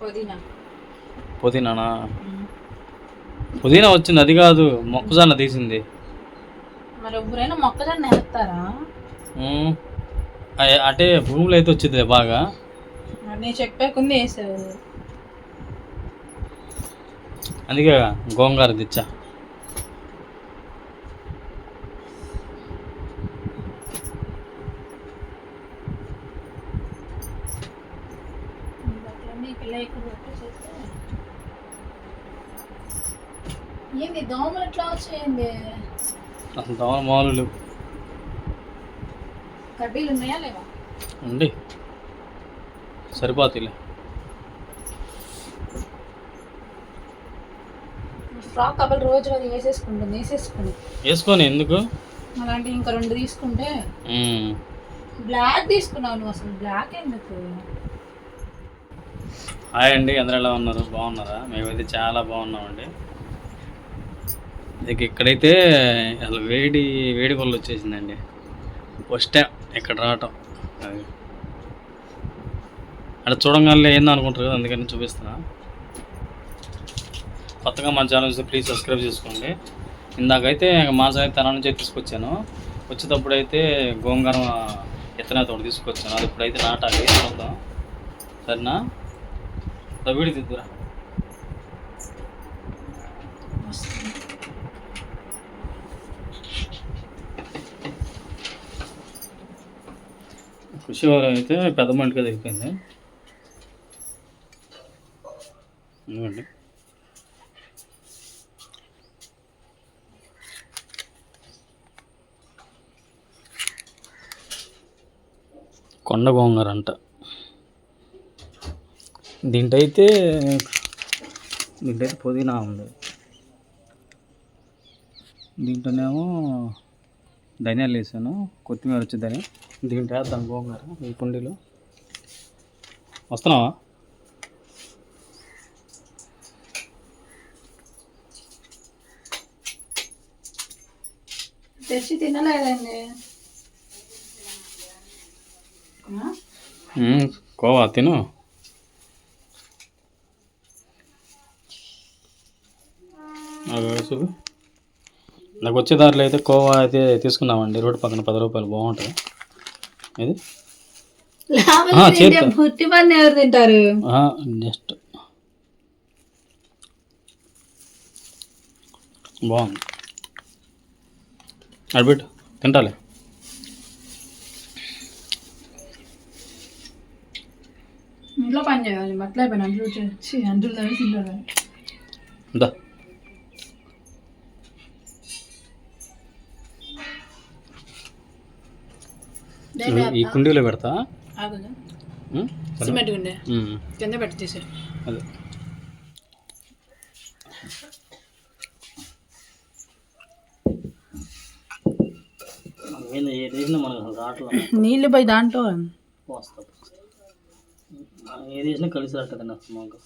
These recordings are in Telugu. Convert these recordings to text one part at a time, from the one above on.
పుదీనా. పుదీనానా? పుదీనా వచ్చింది అది కాదు మొక్కజొన్న తీసింది. మరి ఎవరైనా మొక్కజొన్న వేస్తారా అంటే భూమిలో అయితే వచ్చింది బాగా. నేను చెప్పాకుంది వేసావు. అందుకే గోంగూర తెచ్చా. ఎక్కువ పెట్టేసేస్తే. ఏంది దోమలు ఎట్లా వచ్చాయండి అసలు దోమలు మామూలు లేవు. కడ్డీలు ఉన్నాయా లేవా? ఉండి సరిపోతాయిలే. ఫ్రాక్ కబల్ రోజు అది వేసేసుకుంటుంది వేసేసుకుంది వేసుకొని ఎందుకు? అలాంటి ఇంకా రెండు తీసుకుంటే. బ్లాక్ తీసుకున్నావు నువ్వు అసలు. బ్లాక్ ఎందుకు? హాయ్ అండి అందరూ ఎలా ఉన్నారు? బాగున్నారా? మేమైతే చాలా బాగున్నామండి. ఇక ఇక్కడైతే అసలు వేడి వేడి వల్ల వచ్చేసిందండి. ఫస్ట్ టైం ఇక్కడ రావటం. అది. అక్కడ చూడంగానే ఏందో అనుకుంటారు కదా అందుకని చూపిస్తున్నా. కొత్తగా మన ఛానల్ చూస్తే ప్లీజ్ సబ్స్క్రైబ్ చేసుకోండి. ఇందాకైతే మాంసం అయితే తన నుంచి తీసుకొచ్చాను. వచ్చేటప్పుడు అయితే గోంగూర ఇత్తనాత ఒకటి తీసుకొచ్చాను. అది ఇప్పుడైతే నాటాలి చూద్దాం? సరేనా? వీడి దిద్దురా కృషి వారు అయితే పెద్ద మంటగా దిగిపోయింది. ఎందుకండి కొండ గోంగూర అంట. దీంటైతే దీంటైతే పుదీనా ఉంది. దీంట్లోనేమో ధనియాలు వేసాను కొత్తిమీర వచ్చిందని దీంట్లో వేద్దాం గోంగూర ఈ కుండీలో వస్తున్నావా? తెచ్చి తినలేదండి కోవా తిను. నాకు వచ్చే దారిలో అయితే కోవా అయితే తీసుకున్నామండి రోడ్డు పక్కన పది రూపాయలు బాగుంటుంది. ఇది. పుట్టి ఎవరు తింటారు? జస్ట్. బాగుంది. అడిపెట్టు తింటాలే. ఇంట్లో పని చేయాలి. బట్టలు అయిపోయినా అంట్లు వచ్చి అంటులు తింటారు. ఈ కుండీలో పెడతా. సిమెంట్ ఉండే మ్మ్. కింద పెట్టి తీసే అదే. ఏంది ఏది వేసినా మనకు రావట్లేదు నీళ్ళు పోయి దాంట్లో. వస్తా ఏది వేసినా కలిసి రావట్లేదండి అసలు మాకు.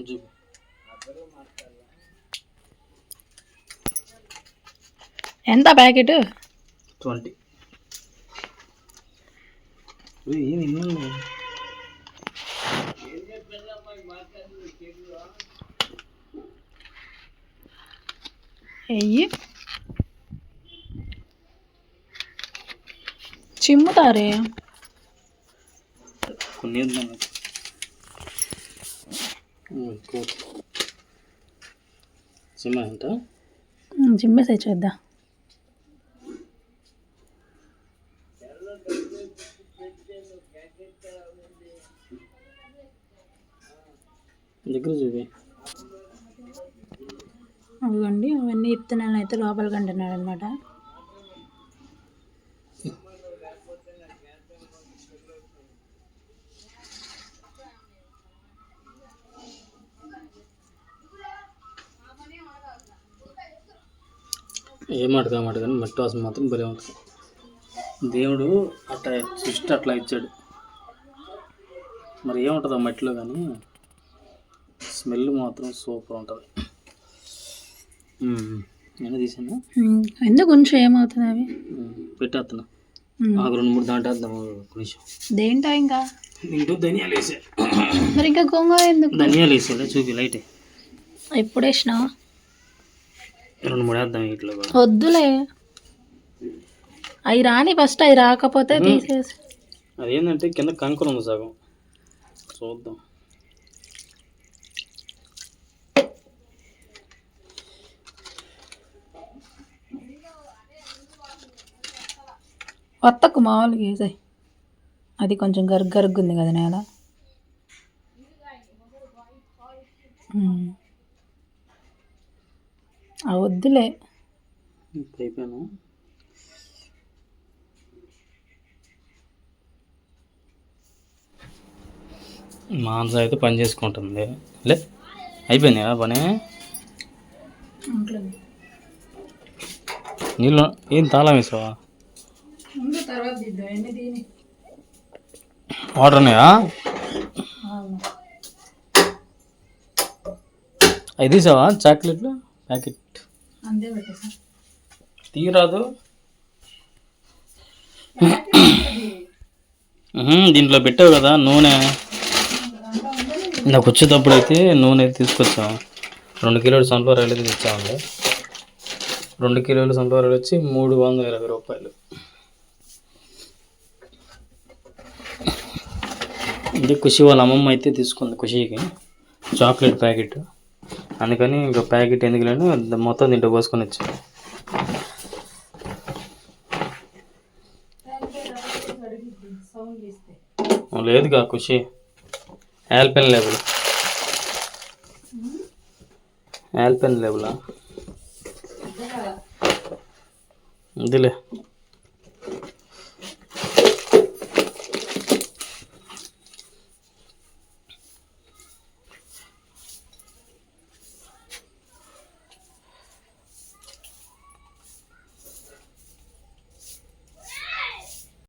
చూపు ఎంత ప్యాకెట్ ట్వంటీ ఏమి ఇన్ని వెయ్యి చిమ్ముతారే? కొన్ని. సినిమా ఎంత? చిమ్మేసే చేద్దాం. దగ్గర చూపి. అవిగోండి అవన్నీ ఇత్తనాలు అయితే లోపలికి అంటున్నాడు అనమాట ఏ మాట కానీ మట్టి వాసన మాత్రం భలే ఉంటుంది. దేవుడు అట్లా సృష్టి అట్లా ఇచ్చాడు. మరి ఏముంటుంది మట్టిలో కానీ? స్మెల్ మాత్రం సూపర్ ఉంటుంది. నేను తీసాను ఎందుకు కొంచెం ఏమవుతుంది అవి? పెట్టేస్తున్నా ఆకు రెండు మూడు దాంటేద్దాం కొంచెం దేంటో ఇంకా? ఇంటూ ధనియాలు వేసా. మరి ఇంకా గోంగూర ఎందుకు? ధనియాలు వేసాడు చూపి లైట్. ఎప్పుడు వేసినావు రెండు మూడు వేద్దాం వీటిలో కూడా. వద్దులే. అవి రాని ఫస్ట్ అవి రాకపోతే తీసేసి. అదేంటంటే కింద కంకులు ఉంది సగం. చూద్దాం. వత్తకు మామూలుగా వేసాయి అది కొంచెం గరుగ్ గరుగుంది కదా నేల. వద్దులే. అయిపోయాను మాంస అయితే పని చేసుకుంటుంది. లే అయిపోయింది కదా పని? నీళ్ళు ఏం తాళం వేసావా? తర్వాత దిద్దాం. ఎన్ని దీని వాటర్ ఉన్నాయా అవి తీసావా? చాక్లెట్లు? ప్యాకెట్? అంతే పెట్టేసా తీయరాదు. ఉహుం, దీంట్లో పెట్టావు కదా నూనె. నాకు వచ్చేటప్పుడు అయితే నూనె అయితే తీసుకొచ్చాం. రెండు కిలోలు సన్ఫ్లవర్ ఆయిల్ అయితే తెచ్చామండి. రెండు కిలోలు సన్ఫ్లవర్ ఆయిల్ వచ్చి మూడు వందల ఇరవై రూపాయలు. ఇది ఖుషి వాళ్ళ అమ్మమ్మ అయితే తీసుకుంది ఖుషికి. Chocolate packet. అందుకని ఇంకా ప్యాకెట్ ఎందుకు లేని మొత్తం దీంట్లో పోసుకొని వచ్చాను లేదుగా ఖుషి. యాల్పెన్ లేబుల్. యాల్పెన్ లేబులా? ఇదిలే.